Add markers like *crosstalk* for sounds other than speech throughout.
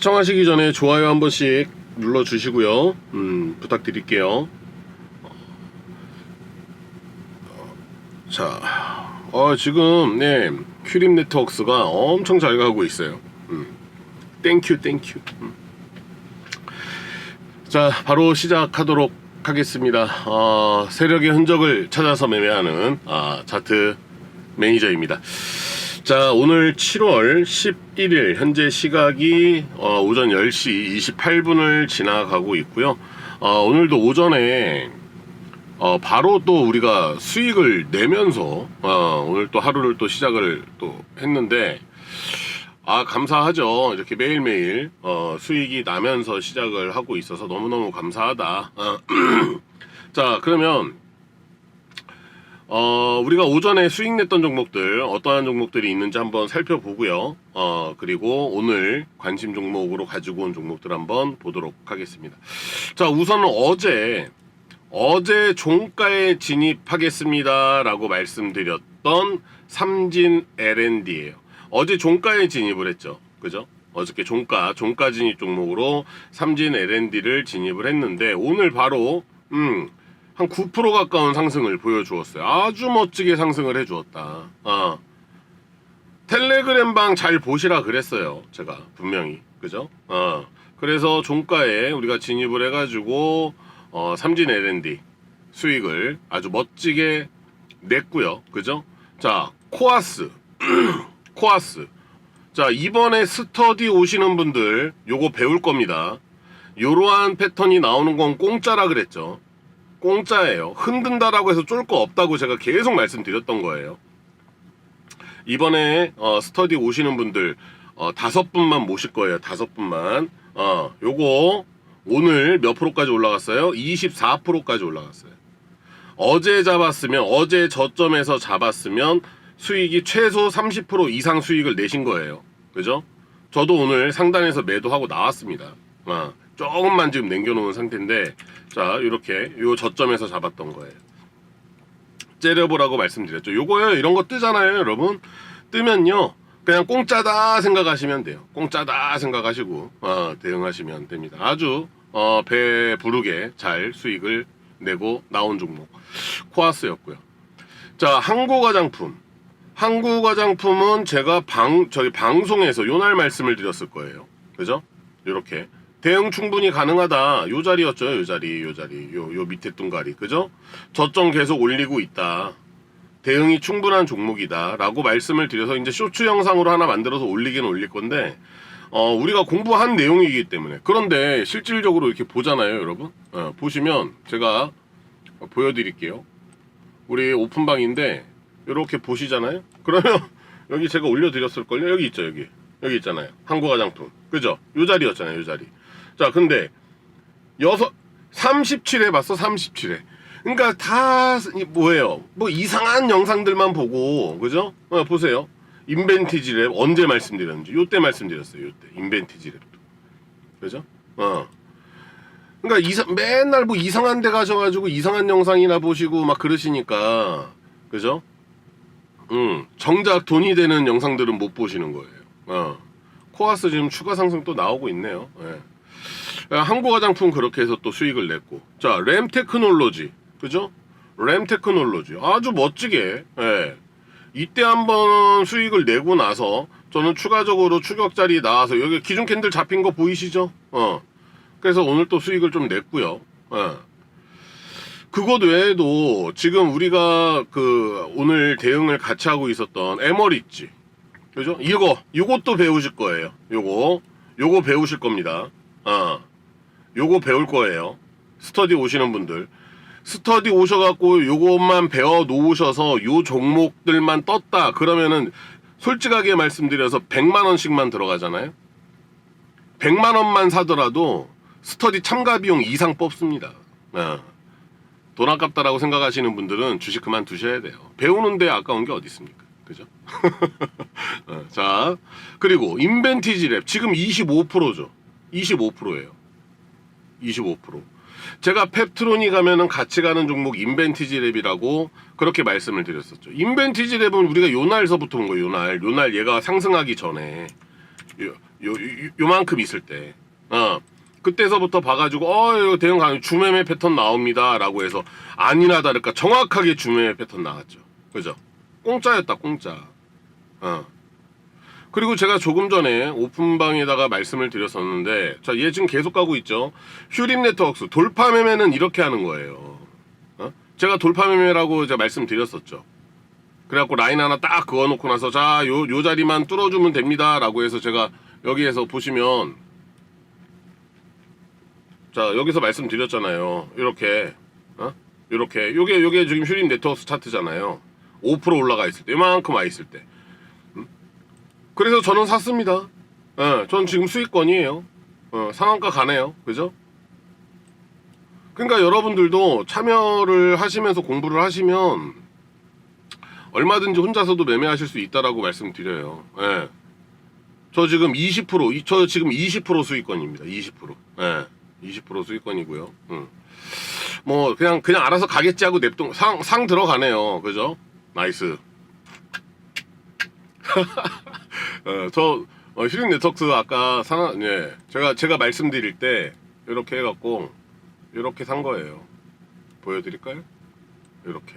시청하시기 전에 좋아요 한 번씩 눌러주시고요. 음, 부탁드릴게요. 자, 어, 지금 네 큐립 네트워크스가 엄청 잘 가고 있어요. 음, 땡큐 땡큐. 음. 자, 바로 시작하도록 하겠습니다. 어, 세력의 흔적을 찾아서 매매하는 아, 차트 매니저입니다. 자, 오늘 7월 11일 현재 시각이 어, 오전 10시 28분을 지나가고 있고요. 어, 오늘도 오전에 어, 바로 또 우리가 수익을 내면서 어, 오늘 또 하루를 또 시작을 또 했는데 아 감사하죠 이렇게 매일매일 어, 수익이 나면서 시작을 하고 있어서 너무너무 감사하다 어, *clears throat* 자 그러면 어, 우리가 오전에 수익 냈던 종목들 어떠한 종목들이 있는지 한번 살펴보고요 어, 그리고 오늘 관심 종목으로 가지고 온 종목들 한번 보도록 하겠습니다 자 우선은 어제 어제 종가에 진입하겠습니다라고 말씀드렸던 삼진 L&D예요. 어제 종가에 진입을 했죠. 그죠? 어저께 종가, 종가 진입 종목으로 삼진 L&D를 진입을 했는데 오늘 바로 음, 한 9% 가까운 상승을 보여주었어요. 아주 멋지게 상승을 해주었다. 아. 텔레그램 방 잘 보시라 그랬어요. 제가 분명히. 그죠? 어. 그래서 종가에 우리가 진입을 해가지고 어, 삼진 L&D 수익을 아주 멋지게 냈고요. 그죠? 자, 코아스. *clears throat* 코아스. 자, 이번에 스터디 오시는 분들 요거 배울 겁니다. 요러한 패턴이 나오는 건 공짜라 그랬죠. 공짜예요. 흔든다라고 해서 쫄 거 없다고 제가 계속 말씀드렸던 거예요. 이번에 어, 스터디 오시는 분들 어, 다섯 분만 모실 거예요. 다섯 분만. 어, 요거 오늘 몇 프로까지 올라갔어요? 24%까지 올라갔어요. 어제 잡았으면 어제 저점에서 잡았으면 수익이 최소 30% 이상 수익을 내신 거예요. 그죠? 저도 오늘 상단에서 매도하고 나왔습니다. 아, 조금만 지금 남겨놓은 상태인데 자 이렇게 요 저점에서 잡았던 거예요. 째려보라고 말씀드렸죠. 요거요 이런 거 뜨잖아요, 여러분. 뜨면요 그냥 공짜다 생각하시면 돼요. 공짜다 생각하시고 어, 대응하시면 됩니다. 아주 어, 배 부르게 잘 수익을 내고 나온 종목 코아스였고요. 자 항고가장품 항고가장품은 제가 방 저희 방송에서 요날 말씀을 드렸을 거예요. 그죠? 이렇게 대응 충분히 가능하다. 요 자리였죠. 요 자리, 요 자리, 요, 요 밑에 뚱가리. 그죠? 저점 계속 올리고 있다. 대응이 충분한 종목이다. 라고 말씀을 드려서 이제 쇼츠 영상으로 하나 만들어서 올리긴 올릴 건데, 어, 우리가 공부한 내용이기 때문에. 그런데 실질적으로 이렇게 보잖아요, 여러분. 어, 보시면 제가 보여드릴게요. 우리 오픈방인데, 이렇게 보시잖아요? 그러면 *laughs* 여기 제가 올려드렸을걸요? 여기 있죠, 여기. 여기 있잖아요. 한국 화장품. 그죠? 요 자리였잖아요, 요 자리. 자, 근데, 여섯, 37회 봤어, 37회. 그러니까 다, 이 뭐예요? 뭐 이상한 영상들만 보고, 그죠? 어, 보세요. 인벤티지 랩 언제 말씀드렸는지. 요때 말씀드렸어요, 요때. 인벤티지 랩도. 그죠? 어. 그러니까 이사, 맨날 뭐 이상한 데 가셔가지고 이상한 영상이나 보시고 막 그러시니까, 그죠? 음, 정작 돈이 되는 영상들은 못 보시는 거예요. 어. 코아스 지금 추가 상승 또 나오고 있네요. 예. 한국 화장품 그렇게 해서 또 수익을 냈고. 자, 램 테크놀로지. 그죠? 램 테크놀로지. 아주 멋지게. 예. 이때 한번 수익을 내고 나서 저는 추가적으로 추격 자리 나와서 여기 기준 캔들 잡힌 거 보이시죠? 어. 그래서 오늘 또 수익을 좀 냈고요. 예. 그것 외에도 지금 우리가 그 오늘 대응을 같이 하고 있었던 에머리지 그죠? 이거 요것도 배우실 거예요. 요거 요거 배우실 겁니다. 아 요거 배울 거예요. 스터디 오시는 분들 스터디 오셔갖고 요것만 배워 놓으셔서 요 종목들만 떴다 그러면은 솔직하게 말씀드려서 100만 원씩만 들어가잖아요. 100만 원만 사더라도 스터디 참가 비용 이상 뽑습니다. 아. 돈 아깝다라고 생각하시는 분들은 주식 그만 두셔야 돼요. 배우는데 아까운 게 어디 있습니까? 그죠? *laughs* 어, 자, 그리고 인벤티지 랩 지금 25%죠. 25%예요. 25%. 제가 펩트론이 가면은 같이 가는 종목 인벤티지 랩이라고 그렇게 말씀을 드렸었죠. 인벤티지 랩은 우리가 요날서부터 온 거예요. 요날. 요날 얘가 상승하기 전에 요- 요, 요 요만큼 있을 때 어. 그때서부터 봐가지고 어 이거 대형 강 주매매 패턴 나옵니다 라고 해서 아니나 다를까 정확하게 주매매 패턴 나왔죠 그죠 공짜였다 공짜 어 그리고 제가 조금 전에 오픈방에다가 말씀을 드렸었는데 자 얘 지금 계속 가고 있죠? 휴림 네트워크스 돌파 매매는 이렇게 하는 거예요. 어? 제가 돌파 매매라고 제가 말씀드렸었죠. 그래갖고 라인 하나 딱 그어놓고 나서 자 요 요 자리만 뚫어주면 됩니다 라고 해서 제가 여기에서 보시면 자 여기서 말씀드렸잖아요. 이렇게 어? 이렇게. 요게 요게 지금 휴림 네트워크 차트잖아요. 5% 올라가 있을 때 이만큼 와 있을 때. 음? 그래서 저는 샀습니다 예, 전 지금 수익권이에요 어, 상한가 가네요 그죠 그러니까 여러분들도 참여를 하시면서 공부를 하시면 얼마든지 혼자서도 매매하실 수 있다라고 말씀드려요 예. 저 지금 20%, 이- 저 지금 20% 수익권입니다. 20%. 예. 20% 수익권이고요. 음. 뭐 그냥 그냥 알아서 가겠지 하고 냅동 상, 상 들어가네요. 그죠? 나이스. *laughs* 어, 저 어, 휴링 네트워크 아까 사 예. 제가 제가 말씀드릴 때 이렇게 해 갖고 이렇게 산 거예요. 보여 드릴까요? 이렇게.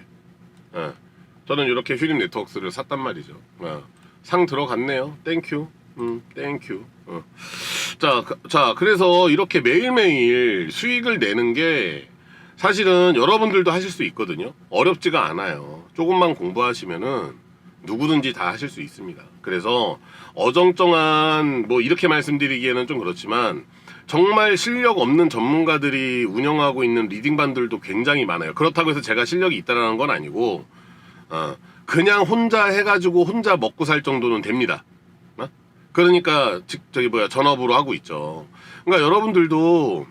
예. 저는 이렇게 휴림 네트워크를 샀단 말이죠. 어. 상 들어갔네요. 땡큐. 음, 땡큐. 어. 자, 그- 자, 그래서 이렇게 매일매일 수익을 내는 게 사실은 여러분들도 하실 수 있거든요. 어렵지가 않아요. 조금만 공부하시면은 누구든지 다 하실 수 있습니다. 그래서 어정쩡한 뭐 이렇게 말씀드리기에는 좀 그렇지만 정말 실력 없는 전문가들이 운영하고 있는 리딩반들도 굉장히 많아요. 그렇다고 해서 제가 실력이 있다라는 건 아니고 어, 그냥 혼자 해가지고 혼자 먹고 살 정도는 됩니다. 어? 그러니까 직- 저기 뭐야 전업으로 하고 있죠. 그러니까 여러분들도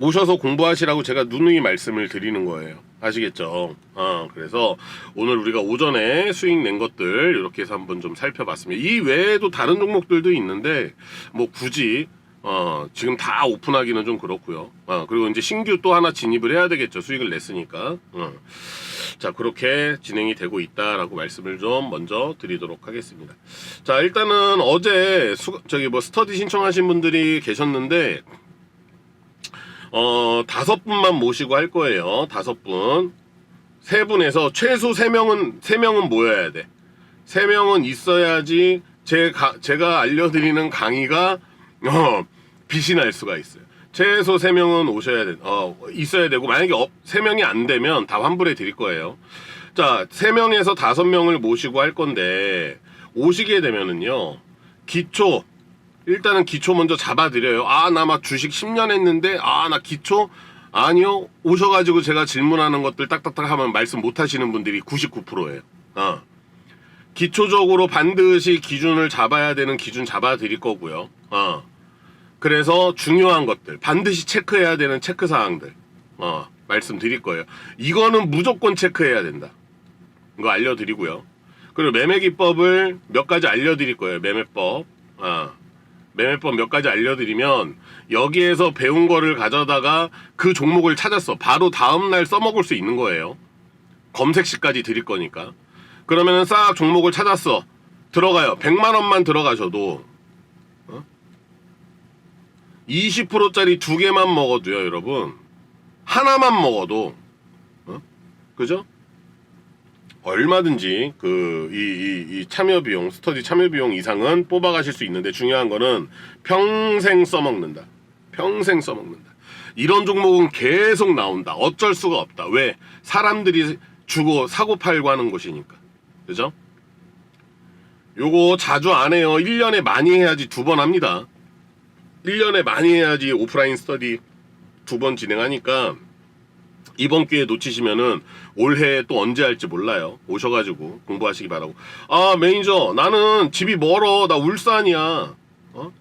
오셔서 공부하시라고 제가 누누이 말씀을 드리는 거예요. 아시겠죠? 어, 그래서 오늘 우리가 오전에 수익 낸 것들 이렇게 해서 한번 좀 살펴봤습니다. 이 외에도 다른 종목들도 있는데 뭐 굳이 어, 지금 다 오픈하기는 좀 그렇고요. 어, 그리고 이제 신규 또 하나 진입을 해야 되겠죠. 수익을 냈으니까. 어. 자, 그렇게 진행이 되고 있다라고 말씀을 좀 먼저 드리도록 하겠습니다. 자, 일단은 어제 수, 저기 뭐 스터디 신청하신 분들이 계셨는데 어, 다섯 분만 모시고 할 거예요. 다섯 분. 세 분에서 최소 세 명은 세 명은 모여야 돼. 세 명은 있어야지 제 가, 제가 알려드리는 강의가 어, 빛이 날 수가 있어요. 최소 세 명은 오셔야 돼. 어, 있어야 되고 만약에 어, 세 명이 안 되면 다 환불해 드릴 거예요. 자, 세 명에서 다섯 명을 모시고 할 건데 오시게 되면은요. 기초 일단은 기초 먼저 잡아드려요. 아, 나 막 주식 10년 했는데, 아, 나 기초? 아니요. 오셔가지고 제가 질문하는 것들 딱딱딱 하면 말씀 못 하시는 분들이 99%예요. 어. 기초적으로 반드시 기준을 잡아야 되는 기준 잡아드릴 거고요. 어. 그래서 중요한 것들, 반드시 체크해야 되는 체크 사항들, 어, 말씀드릴 거예요. 이거는 무조건 체크해야 된다. 이거 알려드리고요. 그리고 매매 기법을 몇 가지 알려드릴 거예요. 매매법. 어. 매매법 몇 가지 알려드리면 여기에서 배운 거를 가져다가 그 종목을 찾았어. 바로 다음날 써먹을 수 있는 거예요. 검색시까지 드릴 거니까. 그러면은 싹 종목을 찾았어. 들어가요. 100만 원만 들어가셔도 어? 20%짜리 두 개만 먹어도요, 여러분. 하나만 먹어도 어? 그죠? 얼마든지 그이이이 참여 비용 스터디 참여 비용 이상은 뽑아 가실 수 있는데 중요한 거는 평생 써먹는다. 평생 써먹는다. 이런 종목은 계속 나온다. 어쩔 수가 없다. 왜? 사람들이 주고 사고 팔고 하는 곳이니까. 그죠? 요거 자주 안 해요. 1년에 많이 해야지 두 번 합니다. 1년에 많이 해야지 오프라인 스터디 두 번 진행하니까 이번 기회 놓치시면은 올해 또 언제 할지 몰라요. 오셔가지고 공부하시기 바라고. 아 매니저 나는 집이 멀어. 나 울산이야. 어?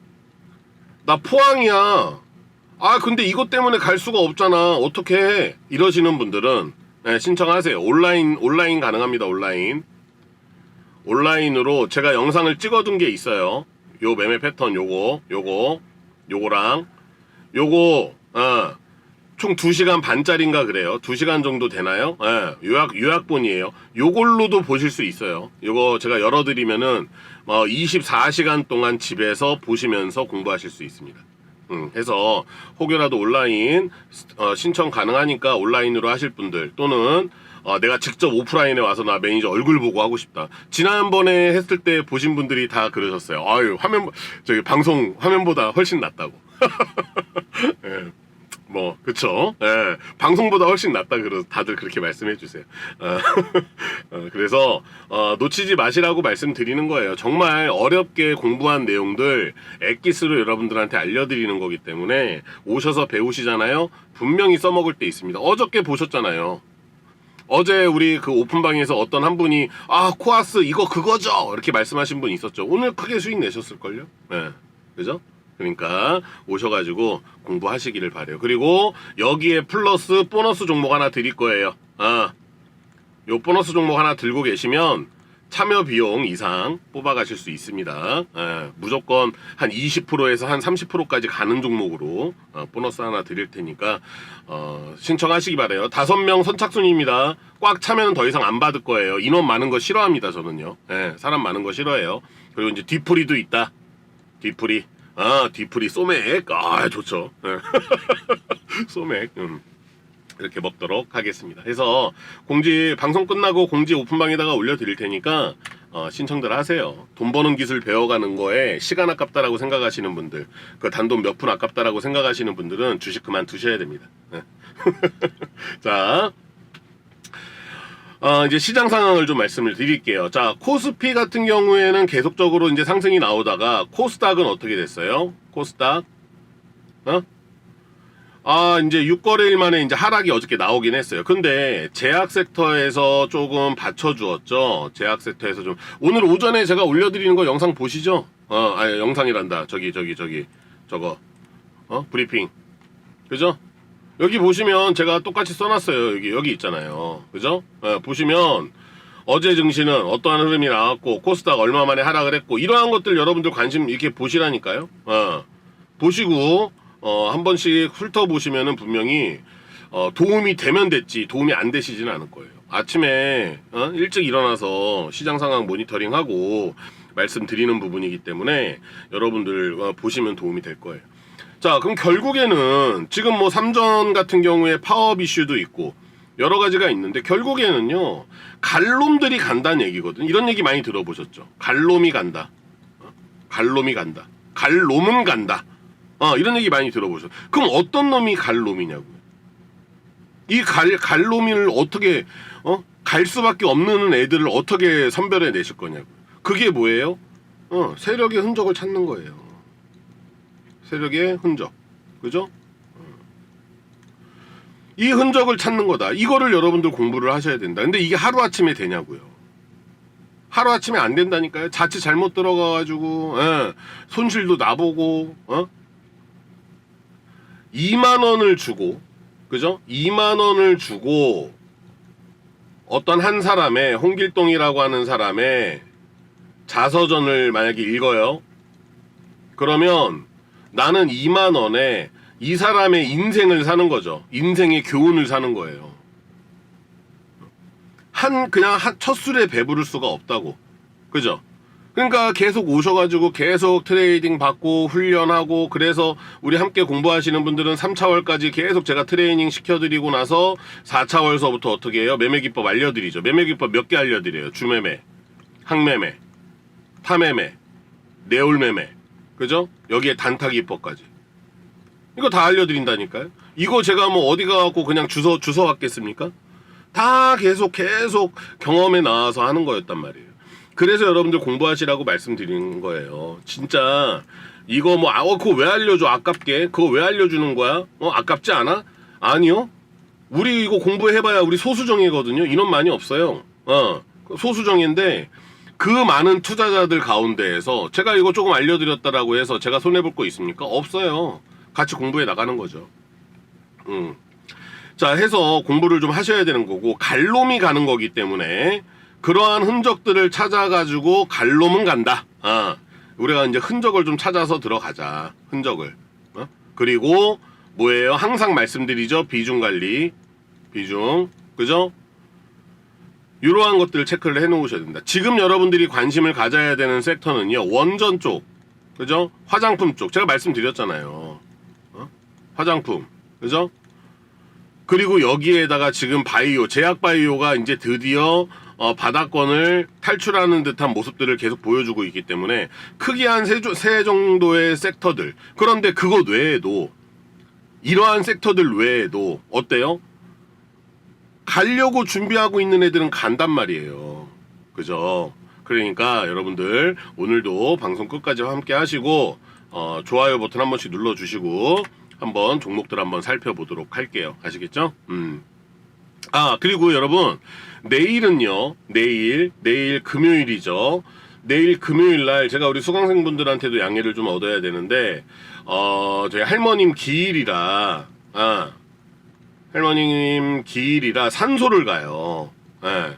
나 포항이야. 아 근데 이것 때문에 갈 수가 없잖아. 어떻게 해? 이러시는 분들은 네, 신청하세요. 온라인 온라인 가능합니다. 온라인. 온라인으로 제가 영상을 찍어둔 게 있어요. 요 매매 패턴 요거 요거 요거랑 요거 어 총 2시간 반짜리인가 그래요. 2시간 정도 되나요? 예, 요약, 요약본이에요. 요걸로도 보실 수 있어요. 요거 제가 열어드리면은, 어, 24시간 동안 집에서 보시면서 공부하실 수 있습니다. 음, 해서 혹여라도 온라인 어, 신청 가능하니까 온라인으로 하실 분들 또는 어, 내가 직접 오프라인에 와서 나 매니저 얼굴 보고 하고 싶다. 지난번에 했을 때 보신 분들이 다 그러셨어요. 아유 화면 저기 방송 화면보다 훨씬 낫다고. *laughs* 예. 뭐 그쵸? 예. 방송보다 훨씬 낫다. 그러 다들 그렇게 말씀해 주세요. 어, *laughs* 어, 그래서 어, 놓치지 마시라고 말씀드리는 거예요. 정말 어렵게 공부한 내용들 엑기스로 여러분들한테 알려드리는 거기 때문에 오셔서 배우시잖아요. 분명히 써먹을 때 있습니다. 어저께 보셨잖아요. 어제 우리 그 오픈방에서 어떤 한 분이 아 코아스 이거 그거죠! 이렇게 말씀하신 분 있었죠. 오늘 크게 수익 내셨을걸요? 예. 그죠 그러니까 오셔가지고 공부하시기를 바래요. 그리고 여기에 플러스 보너스 종목 하나 드릴 거예요. 아, 요 보너스 종목 하나 들고 계시면 참여 비용 이상 뽑아가실 수 있습니다. 예, 무조건 한 20%에서 한 30%까지 가는 종목으로 어, 보너스 하나 드릴 테니까 어, 신청하시기 바래요. 다섯 명 선착순입니다. 꽉 차면 더 이상 안 받을 거예요. 인원 많은 거 싫어합니다. 저는요. 예, 사람 많은 거 싫어해요. 그리고 이제 뒤풀이도 있다. 뒤풀이. 아, 뒤풀이 소맥. 아, 좋죠. 예. *laughs* 소맥. 음. 이렇게 먹도록 하겠습니다. 해서 공지 방송 끝나고 공지 오픈방에다가 올려드릴 테니까 어, 신청들 하세요. 돈 버는 기술 배워가는 거에 시간 아깝다라고 생각하시는 분들, 그 단돈 몇 푼 아깝다라고 생각하시는 분들은 주식 그만 두셔야 됩니다. 네. *laughs* 자, 어, 이제 시장 상황을 좀 말씀을 드릴게요. 자, 코스피 같은 경우에는 계속적으로 이제 상승이 나오다가 코스닥은 어떻게 됐어요? 코스닥, 어? 아, 이제 6거래일 만에 이제 하락이 어저께 나오긴 했어요. 근데 제약 섹터에서 조금 받쳐주었죠. 제약 섹터에서 좀. 오늘 오전에 제가 올려드리는 거 영상 보시죠? 어, 아니, 영상이란다. 저기, 저기, 저기, 저거. 어? 브리핑. 그죠? 여기 보시면 제가 똑같이 써놨어요. 여기, 여기 있잖아요. 그죠? 어, 보시면 어제 증시는 어떠한 흐름이 나왔고, 코스닥 얼마 만에 하락을 했고, 이러한 것들 여러분들 관심 이렇게 보시라니까요. 어, 보시고, 어, 한 번씩 훑어보시면은 분명히 어, 도움이 되면 됐지 도움이 안 되시지는 않을 거예요. 아침에 어? 일찍 일어나서 시장 상황 모니터링하고 말씀드리는 부분이기 때문에 여러분들 어, 보시면 도움이 될 거예요. 자, 그럼 결국에는 지금 뭐 삼전 같은 경우에 파업 이슈도 있고 여러 가지가 있는데 결국에는요 갈놈들이 간다는 얘기거든. 이런 얘기 많이 들어보셨죠? 갈놈이 간다. 어? 갈놈이 간다. 갈놈은 간다. 어, 이런 얘기 많이 들어보죠. 그럼 어떤 놈이 갈 놈이냐고요. 이 갈, 갈 놈을 어떻게, 어? 갈 수밖에 없는 애들을 어떻게 선별해 내실 거냐고요. 그게 뭐예요? 어, 세력의 흔적을 찾는 거예요. 세력의 흔적. 그죠? 어. 이 흔적을 찾는 거다. 이거를 여러분들 공부를 하셔야 된다. 근데 이게 하루아침에 되냐고요. 하루아침에 안 된다니까요. 자칫 잘못 들어가가지고, 예, 손실도 나보고, 어? 2만 원을 주고 그죠? 2만 원을 주고 어떤 한 사람의 홍길동이라고 하는 사람의 자서전을 만약에 읽어요. 그러면 나는 2만 원에 이 사람의 인생을 사는 거죠. 인생의 교훈을 사는 거예요. 한 그냥 한첫 술에 배부를 수가 없다고. 그죠? 그러니까 계속 오셔가지고 계속 트레이딩 받고 훈련하고 그래서 우리 함께 공부하시는 분들은 3차월까지 계속 제가 트레이닝 시켜드리고 나서 4차월서부터 어떻게 해요? 매매기법 알려드리죠. 매매기법 몇 개 알려드려요. 주매매, 항매매, 타매매, 내올매매. 그죠? 여기에 단타기법까지. 이거 다 알려드린다니까요. 이거 제가 뭐 어디 가갖고 그냥 주워, 주워 왔겠습니까? 다 계속 계속 경험에 나와서 하는 거였단 말이에요. 그래서 여러분들 공부하시라고 말씀드리는 거예요. 진짜 이거 뭐 아, 어, 그거 왜 알려줘? 아깝게. 그거 왜 알려주는 거야? 어, 아깝지 않아? 아니요. 우리 이거 공부해봐야 우리 소수정예거든요. 인원 많이 없어요. 어, 소수정예인데 그 많은 투자자들 가운데에서 제가 이거 조금 알려드렸다라고 해서 제가 손해볼 거 있습니까? 없어요. 같이 공부해 나가는 거죠. 음. 자, 해서 공부를 좀 하셔야 되는 거고, 갈놈이 가는 거기 때문에, 그러한 흔적들을 찾아가지고 갈놈은 간다. 아, 우리가 이제 흔적을 좀 찾아서 들어가자. 흔적을. 어? 그리고 뭐예요? 항상 말씀드리죠. 비중 관리. 비중. 그죠? 이러한 것들을 체크를 해 놓으셔야 됩니다. 지금 여러분들이 관심을 가져야 되는 섹터는요. 원전 쪽. 그죠? 화장품 쪽. 제가 말씀드렸잖아요. 어? 화장품. 그죠? 그리고 여기에다가 지금 바이오, 제약 바이오가 이제 드디어 어, 바닥권을 탈출하는 듯한 모습들을 계속 보여주고 있기 때문에 크게 한세 정도의 섹터들. 그런데 그것 외에도 이러한 섹터들 외에도 어때요? 가려고 준비하고 있는 애들은 간단 말이에요. 그죠? 그러니까 여러분들 오늘도 방송 끝까지 함께 하시고 어, 좋아요 버튼 한 번씩 눌러 주시고 한번 종목들 한번 살펴보도록 할게요. 아시겠죠? 음. 아 그리고 여러분 내일은요 내일 내일 금요일이죠 내일 금요일 날 제가 우리 수강생분들한테도 양해를 좀 얻어야 되는데 어 저희 할머님 기일이라 아 할머님 기일이라 산소를 가요 예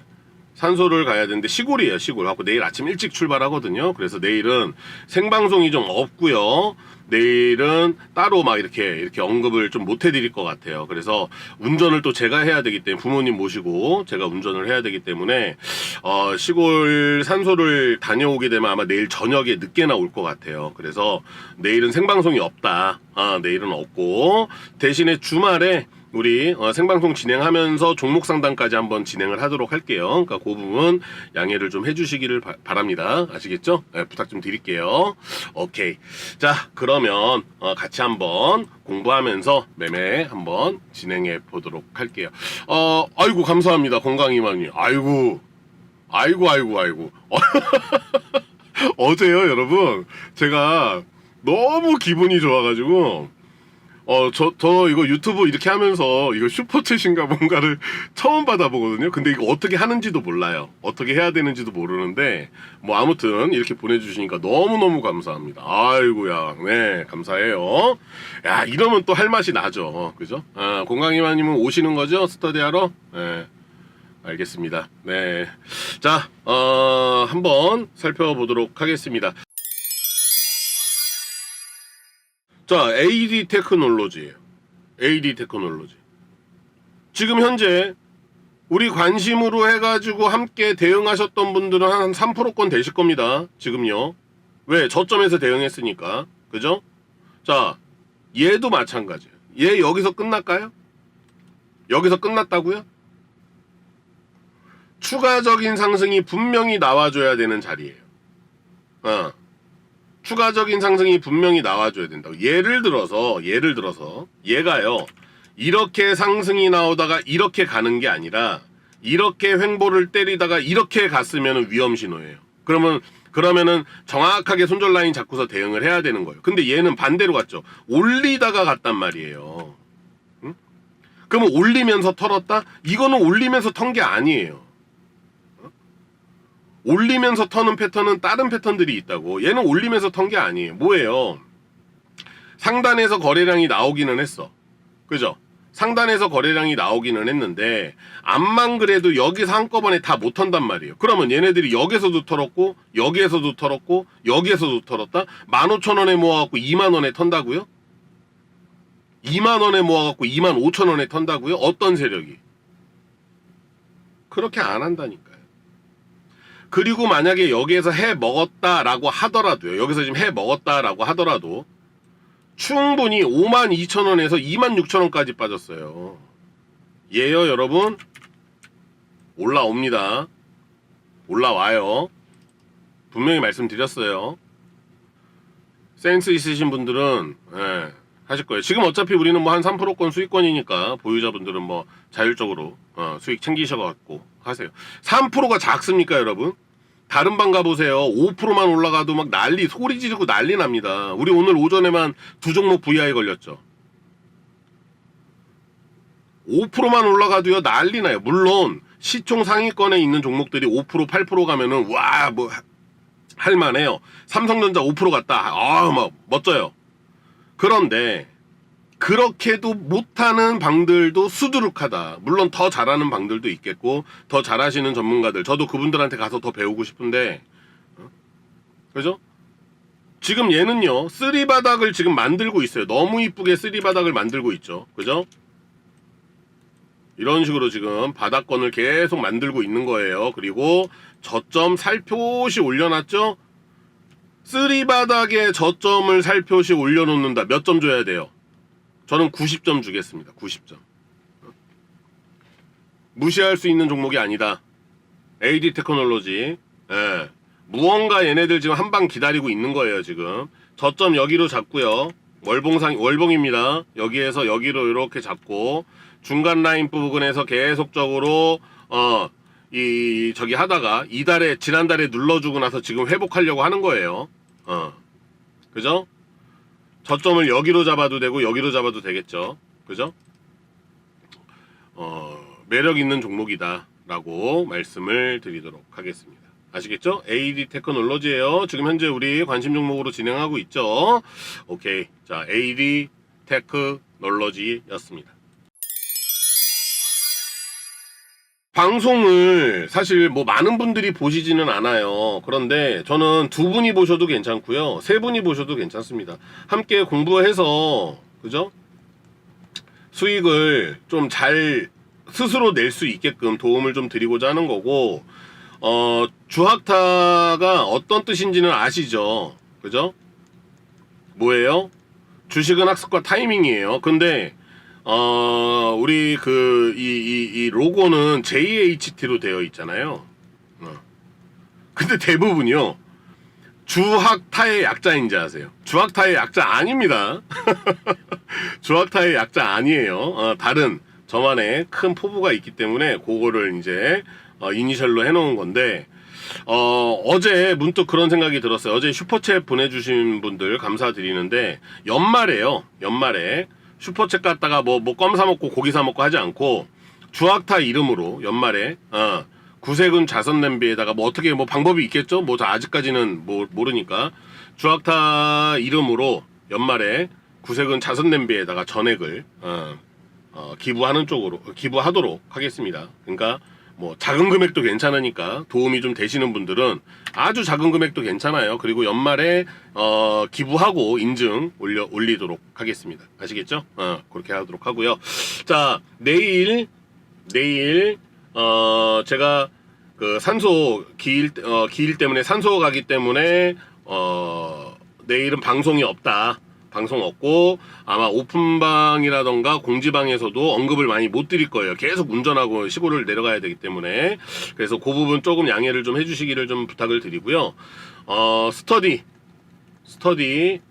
산소를 가야 되는데 시골이에요 시골 갖고 내일 아침 일찍 출발하거든요 그래서 내일은 생방송이 좀 없고요 내일은 따로 막 이렇게 이렇게 언급을 좀 못 해드릴 것 같아요. 그래서 운전을 또 제가 해야 되기 때문에 부모님 모시고 제가 운전을 해야 되기 때문에 어, 시골 산소를 다녀오게 되면 아마 내일 저녁에 늦게나 올 것 같아요. 그래서 내일은 생방송이 없다. 아, 내일은 없고 대신에 주말에 우리 어, 생방송 진행하면서 종목 상담까지 한번 진행을 하도록 할게요. 그러니까 그 부분 양해를 좀 해주시기를 바, 랍니다 아시겠죠? 네, 부탁 좀 드릴게요. 오케이. 자, 그러면 어, 같이 한번 공부하면서 매매 한번 진행해 보도록 할게요. 어, 아이고 감사합니다. 건강이만이. 아이고, 아이고, 아이고, 아이고. *laughs* 어제요, 여러분. 제가 너무 기분이 좋아가지고. 어, 저, 저 이거 유튜브 이렇게 하면서 이거 슈퍼챗인가 *laughs* 뭔가를 처음 받아보거든요. 근데 이거 어떻게 하는지도 몰라요. 어떻게 해야 되는지도 모르는데, 뭐 아무튼 이렇게 보내주시니까 너무너무 감사합니다. 아이고야, 네, 감사해요. 야, 이러면 또 할 맛이 나죠. 그죠? 아, 공강이마님은 오시는 거죠? 스터디 하러? 네. 알겠습니다. 네. 자, 어, 한번 살펴보도록 하겠습니다. 자, AD 테크놀로지예요. AD 테크놀로지. 지금 현재 우리 관심으로 해가지고 함께 대응하셨던 분들은 한 3%권 되실 겁니다. 지금요. 왜? 저점에서 대응했으니까. 그죠? 자, 얘도 마찬가지예요. 얘 여기서 끝날까요? 여기서 끝났다고요? 추가적인 상승이 분명히 나와줘야 되는 자리예요. 어. 추가적인 상승이 분명히 나와줘야 된다고. 예를 들어서, 예를 들어서, 얘가요, 이렇게 상승이 나오다가 이렇게 가는 게 아니라, 이렇게 횡보를 때리다가 이렇게 갔으면 위험 신호예요. 그러면, 그러면은 정확하게 손절 라인 잡고서 대응을 해야 되는 거예요. 근데 얘는 반대로 갔죠. 올리다가 갔단 말이에요. 응? 그러면 올리면서 털었다? 이거는 올리면서 턴 게 아니에요. 올리면서 터는 패턴은 다른 패턴들이 있다고. 얘는 올리면서 턴 게 아니에요. 뭐예요? 상단에서 거래량이 나오기는 했어. 그죠? 상단에서 거래량이 나오기는 했는데 암만 그래도 여기서 한꺼번에 다못 턴단 말이에요. 그러면 얘네들이 여기서도 털었고 여기에서도 털었고 여기에서도 털었다. 15,000원에 모아갖고 2만원에 턴다고요? 2만원에 모아갖고 2만 5천원에 턴다고요? 어떤 세력이? 그렇게 안 한다니까요. 그리고 만약에 여기에서 해 먹었다라고 하더라도요. 여기서 지금 해 먹었다라고 하더라도 충분히 5만 2천 원에서 2만 6천 원까지 빠졌어요. 예요, 여러분. 올라옵니다. 올라와요. 분명히 말씀드렸어요. 센스 있으신 분들은 예, 하실 거예요. 지금 어차피 우리는 뭐 한 3%권 수익권이니까 보유자분들은 뭐 자율적으로 어, 수익 챙기셔갖고 하세요. 3%가 작습니까, 여러분? 다른 방 가보세요. 5%만 올라가도 막 난리, 소리 지르고 난리 납니다. 우리 오늘 오전에만 두 종목 VI 걸렸죠. 5%만 올라가도요, 난리 나요. 물론, 시총 상위권에 있는 종목들이 5%, 8% 가면은, 와, 뭐, 할만해요. 삼성전자 5% 갔다. 아, 막, 멋져요. 그런데, 그렇게도 못하는 방들도 수두룩하다. 물론 더 잘하는 방들도 있겠고 더 잘하시는 전문가들 저도 그분들한테 가서 더 배우고 싶은데 어? 그죠? 지금 얘는요 쓰리 바닥을 지금 만들고 있어요. 너무 이쁘게 쓰리 바닥을 만들고 있죠. 그죠? 이런 식으로 지금 바닥권을 계속 만들고 있는 거예요. 그리고 저점 살표시 올려놨죠? 쓰리 바닥에 저점을 살표시 올려놓는다. 몇 점 줘야 돼요? 저는 90점 주겠습니다. 90점. 무시할 수 있는 종목이 아니다. AD 테크놀로지. 예. 무언가 얘네들 지금 한 방 기다리고 있는 거예요, 지금. 저점 여기로 잡고요. 월봉상 월봉입니다. 여기에서 여기로 이렇게 잡고 중간 라인 부분에서 계속적으로 어 이 저기 하다가 이달에 지난달에 눌러주고 나서 지금 회복하려고 하는 거예요. 어. 그죠? 저점을 여기로 잡아도 되고 여기로 잡아도 되겠죠. 그죠? 어, 매력 있는 종목이다 라고 말씀을 드리도록 하겠습니다. 아시겠죠? AD 테크놀로지예요. 지금 현재 우리 관심 종목으로 진행하고 있죠. 오케이. 자, AD 테크놀로지였습니다. 방송을 사실 뭐 많은 분들이 보시지는 않아요. 그런데 저는 두 분이 보셔도 괜찮고요. 세 분이 보셔도 괜찮습니다. 함께 공부해서 그죠? 수익을 좀 잘 스스로 낼 수 있게끔 도움을 좀 드리고자 하는 거고 어 주학타가 어떤 뜻인지는 아시죠? 그죠? 뭐예요? 주식은 학습과 타이밍이에요. 근데 어 우리 그 이 이 이 로고는 JHT로 되어 있잖아요. 어. 근데 대부분이요. 주학타의 약자인지 아세요? 주학타의 약자 아닙니다. *laughs* 주학타의 약자 아니에요. 어, 다른 저만의 큰 포부가 있기 때문에 그거를 이제 어, 이니셜로 해놓은 건데 어, 어제 문득 그런 생각이 들었어요. 어제 슈퍼챗 보내주신 분들 감사드리는데 연말에요. 연말에 슈퍼챗 갔다가 뭐, 뭐 껌 사먹고 고기 사먹고 하지 않고 주학타 이름으로 연말에 어, 구세군 자선 냄비에다가 뭐 어떻게 뭐 방법이 있겠죠? 뭐 아직까지는 뭐 모르니까 주학타 이름으로 연말에 구세군 자선 냄비에다가 전액을 어, 어, 기부하는 쪽으로 기부하도록 하겠습니다. 그러니까 뭐 작은 금액도 괜찮으니까 도움이 좀 되시는 분들은 아주 작은 금액도 괜찮아요. 그리고 연말에 어, 기부하고 인증 올려 올리도록 하겠습니다. 아시겠죠? 어, 그렇게 하도록 하고요. 자 내일 내일 어, 제가 그 산소 기일 어, 기일 때문에 산소 가기 때문에 어, 내일은 방송이 없다. 방송 없고 아마 오픈방이라던가 공지방에서도 언급을 많이 못 드릴 거예요. 계속 운전하고 시골을 내려가야 되기 때문에 그래서 그 부분 조금 양해를 좀 해주시기를 좀 부탁을 드리고요. 어 스터디 스터디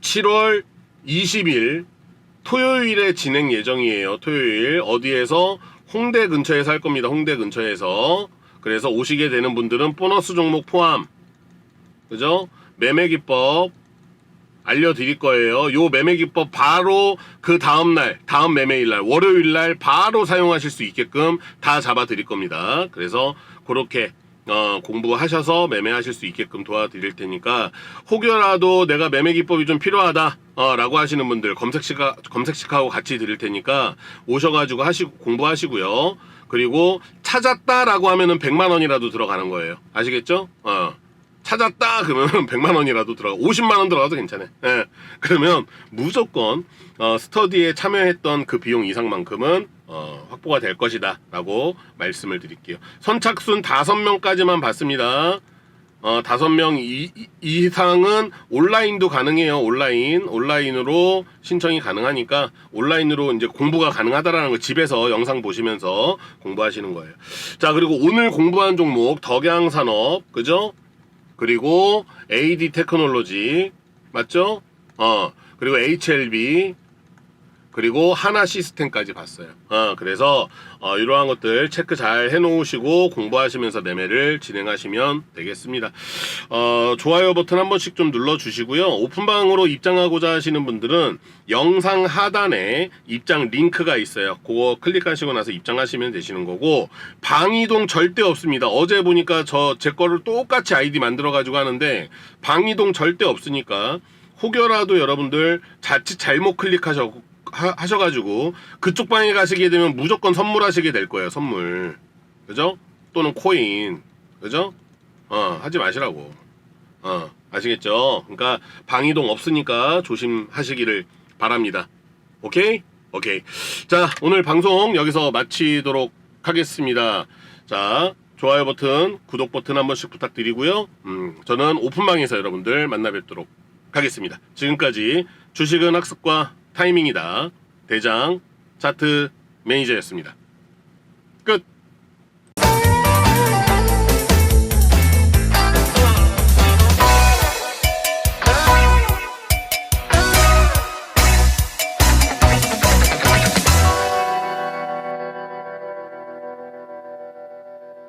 7월 20일 토요일에 진행 예정이에요. 토요일 어디에서 홍대 근처에서 할 겁니다. 홍대 근처에서 그래서 오시게 되는 분들은 보너스 종목 포함 그죠? 매매 기법 알려드릴 거예요. 요 매매 기법 바로 그 다음 날, 다음 매매일 날, 월요일 날 바로 사용하실 수 있게끔 다 잡아 드릴 겁니다. 그래서 그렇게 어, 공부하셔서 매매하실 수 있게끔 도와드릴 테니까 혹여라도 내가 매매 기법이 좀 필요하다 어, 라고 하시는 분들 검색식 검색식하고 같이 드릴 테니까 오셔가지고 하시고 공부하시고요. 그리고 찾았다라고 하면은 100만 원이라도 들어가는 거예요. 아시겠죠? 어. 찾았다 그러면 *laughs* 100만 원이라도 들어가 50만 원 들어가도 괜찮아요. 예. 그러면 무조건 어, 스터디에 참여했던 그 비용 이상만큼은 어, 확보가 될 것이다 라고 말씀을 드릴게요. 선착순 5명까지만 받습니다. 어, 5명 이, 이- 이상은 온라인도 가능해요. 온라인. 온라인으로 신청이 가능하니까 온라인으로 이제 공부가 가능하다라는 거 집에서 영상 보시면서 공부하시는 거예요. 자, 그리고 오늘 공부한 종목 덕양산업. 그죠? 그리고 AD 테크놀로지. 맞죠? 어. 그리고 HLB 그리고 하나 시스템까지 봤어요. 어 그래서 어, 이러한 것들 체크 잘 해놓으시고 공부하시면서 매매를 진행하시면 되겠습니다. 어 좋아요 버튼 한 번씩 좀 눌러주시고요. 오픈방으로 입장하고자 하시는 분들은 영상 하단에 입장 링크가 있어요. 그거 클릭하시고 나서 입장하시면 되시는 거고 방이동 절대 없습니다. 어제 보니까 저 제 거를 똑같이 아이디 만들어 가지고 하는데 방이동 절대 없으니까 혹여라도 여러분들 자칫 잘못 클릭하셔 하, 하 셔가지고 그쪽 방에 가시게 되면 무조건 선물하시게 될 거예요. 선물, 그죠? 또는 코인, 그죠? 어 하지 마시라고. 어 아시겠죠? 그러니까 방이동 없으니까 조심하시기를 바랍니다. 오케이? 오케이. 자, 오늘 방송 여기서 마치도록 하겠습니다. 자, 좋아요 버튼, 구독 버튼 한 번씩 부탁드리고요. 음, 저는 오픈방에서 여러분들 만나 뵙도록 하겠습니다. 지금까지 주식은 학습과 타이밍이다. 대장 차트 매니저였습니다.